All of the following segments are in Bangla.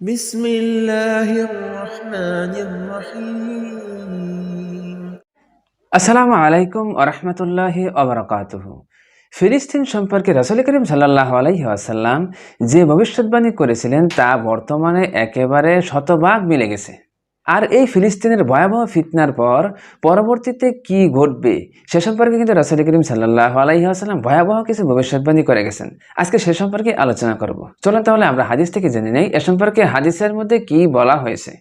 بسم الله الرحمن الرحيم আসসালামু আলাইকুম আরহামতুল্লাহি অবরাকাতুহ ফিলিস্তিন সম্পর্কে রসুল করিম সাল্লাহ আলাইহি আসাল্লাম যে ভবিষ্যৎবাণী করেছিলেন তা বর্তমানে একেবারে শতভাগ মিলে গেছে আর এই ফিলিস্তিনের ভয়াবহ ফিতনার পর পরবর্তীতে কি ঘটবে, সে সম্পর্কে কিন্তু রসুল করিম সাল্লাহ আলাইহি আসাল্লাম ভয়াবহ কিছু ভবিষ্যৎবাণী করে গেছেন। আজকে সে সম্পর্কে আলোচনা করব। চলুন তাহলে আমরা হাদিস থেকে জেনে নেই, এ সম্পর্কে হাদিসের মধ্যে কি বলা হয়েছে।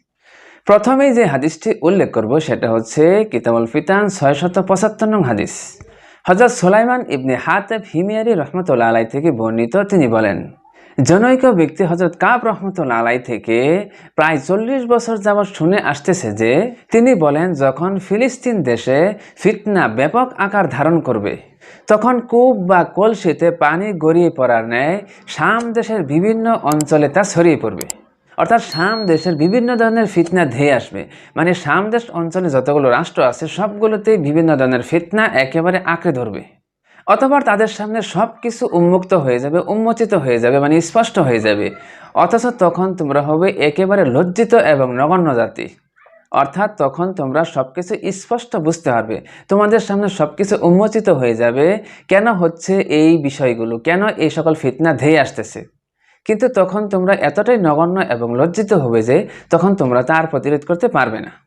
প্রথমেই যে হাদিসটি উল্লেখ করব সেটা হচ্ছে কিতাবুল ফিতান ছয়শত পঁচাত্তর নং হাদিস। হজরত সোলাইমান ইবনে হাতেব হিমিয়ারি রহমতুল্লা আলাই থেকে বর্ণিত, তিনি বলেন জনৈক ব্যক্তি হজরত কাব রহমতুল্লা আলাই থেকে প্রায় চল্লিশ বছর যাবৎ শুনে আসতেছে যে, তিনি বলেন, যখন ফিলিস্তিন দেশে ফিতনা ব্যাপক আকার ধারণ করবে, তখন কূপ বা কলসিতে পানি গড়িয়ে পড়ার ন্যায় শাম দেশের বিভিন্ন অঞ্চলে তা ছড়িয়ে পড়বে। অর্থাৎ শাম দেশের বিভিন্ন ধরনের ফিতনা ধেয়ে আসবে। মানে শাম দেশ অঞ্চলে যতগুলো রাষ্ট্র আছে, সবগুলোতেই বিভিন্ন ধরনের ফিতনা একেবারে আঁকড়ে ধরবে। অথবা তাদের সামনে সব কিছু উন্মুক্ত হয়ে যাবে, উন্মোচিত হয়ে যাবে মানে স্পষ্ট হয়ে যাবে। অথচ তখন তোমরা হবে একেবারে লজ্জিত এবং নগণ্য জাতি। অর্থাৎ তখন তোমরা সব কিছু স্পষ্ট বুঝতে পারবে। তোমাদের সামনে সব কিছু উন্মোচিত হয়ে যাবে। কেন হচ্ছে এই বিষয়গুলো? কেন এই সকল ফিতনা ধেয়ে আসতেছে? কিন্তু তখন তোমরা এতটাই নগণ্য এবং লজ্জিত হবে যে তখন তোমরা তার প্রতিরোধ করতে পারবে না।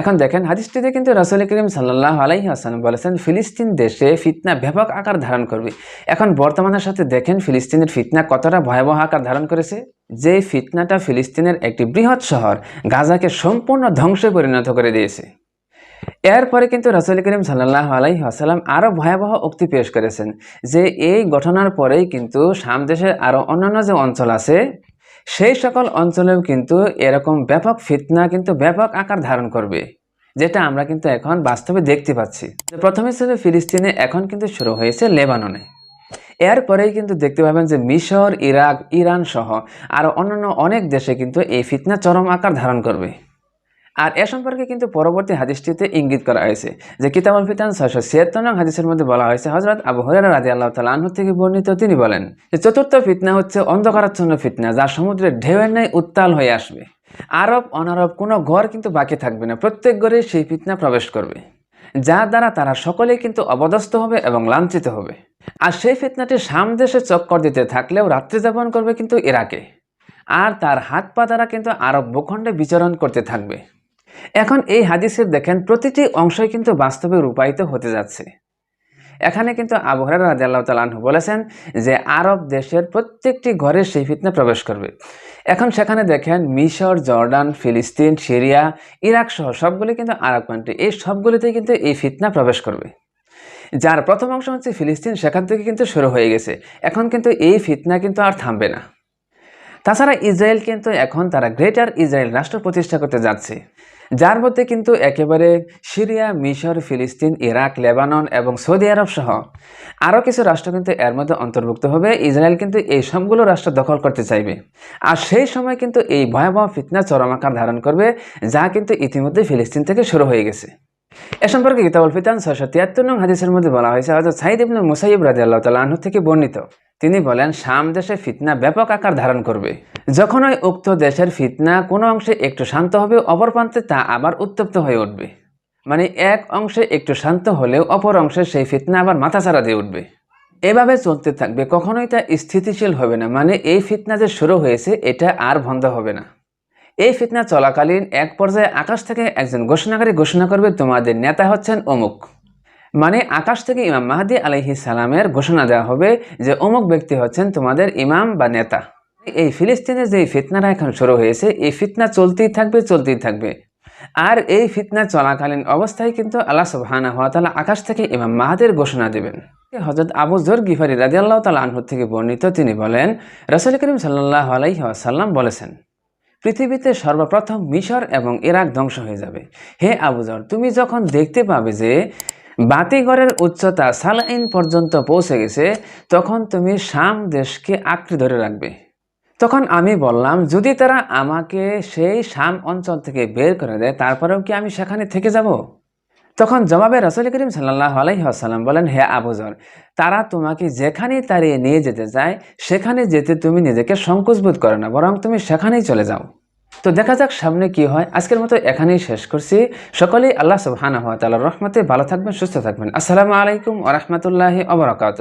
এখন দেখেন, হাদিসটিতে কিন্তু রাসুল করিম সাল্লাহ আলাইহি আসালাম বলেছেন, ফিলিস্তিন দেশে ফিতনা ব্যাপক আকার ধারণ করবে। এখন বর্তমানের সাথে দেখেন, ফিলিস্তিনের ফিতনা কতটা ভয়াবহ আকার ধারণ করেছে? যে ফিতনাটা ফিলিস্তিনের একটি বৃহৎ শহর, গাজাকে সম্পূর্ণ ধ্বংসে পরিণত করে দিয়েছে। এরপরে কিন্তু রাসুল করিম সাল্লাহ আলাইহি আসালাম আরও ভয়াবহ উক্তি পেশ করেছেন যে, এই ঘটনার পরেই কিন্তু সাম দেশের আরও অন্যান্য যে অঞ্চল আছে সেই সকল অঞ্চলেও কিন্তু এরকম ব্যাপক ফিতনা, কিন্তু ব্যাপক আকার ধারণ করবে, যেটা আমরা কিন্তু এখন বাস্তবে দেখতে পাচ্ছি। প্রথমে ছিল ফিলিস্তিনে এখন কিন্তু শুরু হয়েছে লেবাননে। এরপরেই কিন্তু দেখতে পাবেন যে মিশর, ইরাক, ইরান সহ আরও অন্যান্য অনেক দেশে কিন্তু এই ফিতনা চরম আকার ধারণ করবে। আর এ সম্পর্কে কিন্তু পরবর্তী হাদিসটিতে ইঙ্গিত করা হয়েছে যে কিতাবুল ফিতান ছয়শো ছিয়াত্তর নং হাদিসের মধ্যে বলা হয়েছে হজরত আবু হরারা রাজি আল্লাহ তালা আনহু থেকে বর্ণিত তিনি বলেন যে চতুর্থ ফিতনা হচ্ছে অন্ধকারাচ্ছন্ন ফিতনা যা সমুদ্রের ঢেউয়ের ন্যায় উত্তাল হয়ে আসবে। আরব, অনারব কোনো ঘর কিন্তু বাকি থাকবে না, প্রত্যেক ঘরে সেই ফিতনা প্রবেশ করবে। যার দ্বারা তারা সকলেই কিন্তু অবদস্থ হবে এবং লাঞ্ছিত হবে। আর সেই ফিতনাটি সাম দেশে চক্কর দিতে থাকলেও রাত্রি যাপন করবে কিন্তু ইরাকে। আর তার হাত পা দ্বারা কিন্তু আরব ভূখণ্ডে বিচরণ করতে থাকবে। এখন এই হাদিসের দেখেন, প্রতিটি অংশই কিন্তু বাস্তবে রূপায়িত হতে যাচ্ছে। এখানে কিন্তু আবহাওয়ার রাজা আল্লাহ তালাহু বলেছেন যে, আরব দেশের প্রত্যেকটি ঘরে সেই ফিতনা প্রবেশ করবে। এখন সেখানে দেখেন, মিশর, জর্ডান, ফিলিস্তিন, সিরিয়া, ইরাক সহ সবগুলি কিন্তু আরব কান্ট্রি এই সবগুলিতেই কিন্তু এই ফিতনা প্রবেশ করবে। যার প্রথম অংশ হচ্ছে ফিলিস্তিন, সেখান থেকে কিন্তু শুরু হয়ে গেছে। এখন কিন্তু এই ফিতনা কিন্তু আর থামবে না। তাছাড়া ইসরায়েল কিন্তু এখন তারা গ্রেটার ইসরায়েল রাষ্ট্র প্রতিষ্ঠা করতে যাচ্ছে। যার মধ্যে কিন্তু একেবারে সিরিয়া, মিশর, ফিলিস্তিন, ইরাক, লেবানন এবং সৌদি আরব সহ আরও কিছু রাষ্ট্র কিন্তু এর মধ্যে অন্তর্ভুক্ত হবে। ইসরায়েল কিন্তু এই সবগুলো রাষ্ট্র দখল করতে চাইবে। আর সেই সময় কিন্তু এই ভয়াবহ ফিতনা চরম আকার ধারণ করবে, যা কিন্তু ইতিমধ্যে ফিলিস্তিন থেকে শুরু হয়ে গেছে। এ সম্পর্কে কিতাবুল ফিতান ছয়শো তিয়াত্তর নং হাদিসের মধ্যে বলা হয়েছে হয়তো সাইদ ইবনে মুসাইব রাজি আল্লাহ তালা আনহু থেকে বর্ণিত। তিনি বলেন, শাম দেশে ফিতনা ব্যাপক আকার ধারণ করবে। যখন ওই উক্ত দেশের ফিতনা কোনো অংশে একটু শান্ত হবে, অপর প্রান্তে তা আবার উত্তপ্ত হয়ে উঠবে। মানে এক অংশে একটু শান্ত হলেও অপর অংশে সেই ফিতনা আবার মাথাছাড়া দিয়ে উঠবে। এভাবে চলতে থাকবে, কখনোই তা স্থিতিশীল হবে না। মানে এই ফিতনা যে শুরু হয়েছে, এটা আর বন্ধ হবে না। এই ফিতনা চলাকালীন এক পর্যায়ে আকাশ থেকে একজন ঘোষণাকারী ঘোষণা করবে, তোমাদের নেতা হচ্ছেন অমুক। মানে আকাশ থেকে ইমাম মাহাদি আলহি সালামের ঘোষণা দেওয়া হবে যে অমুক ব্যক্তি হচ্ছেন তোমাদের ইমাম বা নেতা। এই ফিলিস্তিনের যে ফিতনাটা এখন শুরু হয়েছে, এই ফিতনা চলতেই থাকবে চলতেই থাকবে। আর এই ফিতনা চলাকালীন অবস্থায় কিন্তু আল্লাহ সুবহানা হওয়া তালা আকাশ থেকে ইমাম মাহাদের ঘোষণা দেবেন। হজরত আবু জর গিফারি রাজি আল্লাহ তালা আনহুর থেকে বর্ণিত তিনি বলেন, রসুল করিম সাল্লাহ আলাইহি আসাল্লাম বলেছেন পৃথিবীতে সর্বপ্রথম মিশর এবং ইরাক ধ্বংস হয়ে যাবে। হে আবুজর তুমি যখন দেখতে পাবে যে বাতিঘরের উচ্চতা সালাইন পর্যন্ত পৌঁছে গেছে, তখন তুমি শাম দেশকে আঁকড়ে ধরে রাখবে। তখন আমি বললাম, যদি তারা আমাকে সেই শাম অঞ্চল থেকে বের করে দেয়, তারপরেও কি আমি সেখানে থেকে যাব? তখন জবাবে রসুল করিম সাল্লাহ আলহিহাসাল্লাম বলেন, হে আবুজর তারা তোমাকে যেখানেই তাড়িয়ে নিয়ে যেতে চায়, সেখানে যেতে তুমি নিজেকে সংকোচবোধ করো না, বরং তুমি সেখানেই চলে যাও। তো দেখা যাক সামনে কি হয়। আজকের মতো এখানেই শেষ করছি। সকলেই আল্লাহ সুবহানাহু ওয়া তাআলার রহমতে ভালো থাকবেন, সুস্থ থাকবেন। আসসালামু আলাইকুম ওয়া রাহমাতুল্লাহি ওয়া বারাকাতুহু।